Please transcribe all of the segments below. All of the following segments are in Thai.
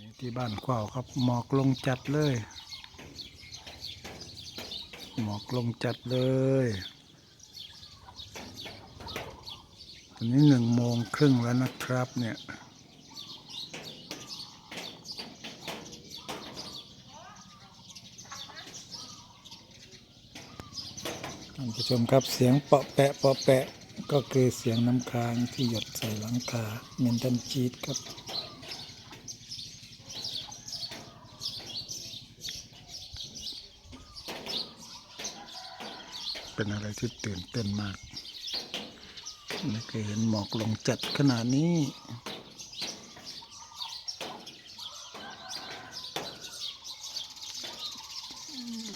นี้ที่บ้านขวาวครับ หมอกลงจัดเลย หมอกลงจัดเลยตอนนี้หนึ่งโมงครึ่งแล้วนะครับเนี่ยท่านผู้ชมครับเสียงเปาะแปะเปาะแปะก็คือเสียงน้ำค้างที่หยดใส่หลังคาเมนตันจีดครับ เป็นอะไรที่ตื่นเต้นมากไม่เคยเห็นหมอกลงจัดขนาดนี้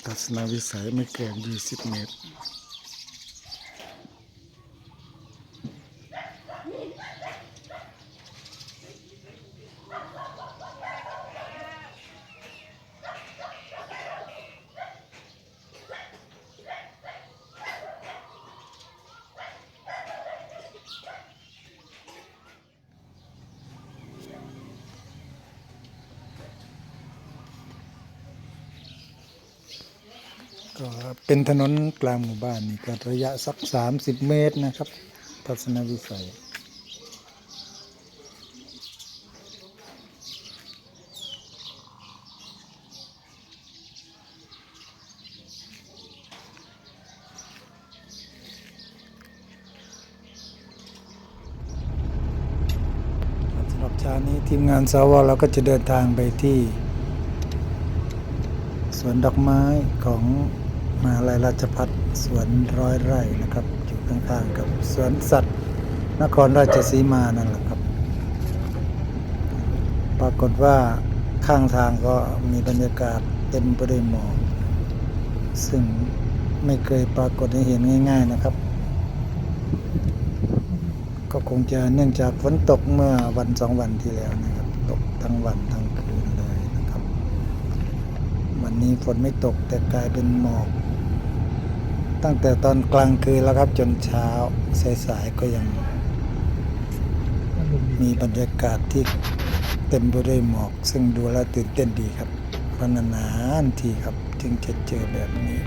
ทัศนวิสัยไม่เกิน 20 เมตร ก็เป็นถนนกลางหมู่บ้านนี่ก็ระยะสัก 30 เมตรนะครับ ทัศนวิสัยสำหรับเช้านี้ทีมงานสวเราก็จะเดินทางไปที่ สวนดอกไม้ของ มหาลัยราชพัฒสวนร้อยไร่นะครับ อยู่ข้างๆกับสวนสัตว์ นครราชสีมานั่นแหละครับ ปรากฏว่าข้างทางก็มีบรรยากาศเต็มไปด้วยหมอกซึ่งไม่เคยปรากฏให้เห็นง่าย ๆนะครับ ก็คงจะเนื่องจากฝนตกเมื่อวันสองวันที่แล้วนะครับ ตกทั้งวันทั้งคืนเลยนะครับ วันนี้ฝนไม่ตกแต่กลายเป็นหมอก ตั้งแต่ตอนกลางคืนแล้วครับจนเช้าสายๆก็ยัง มีบรรยากาศที่เต็มไปด้วยหมอก ซึ่งดูแล้วตื่นเต้นดีครับเพราะนานๆทีครับ จึงจะเจอแบบนี้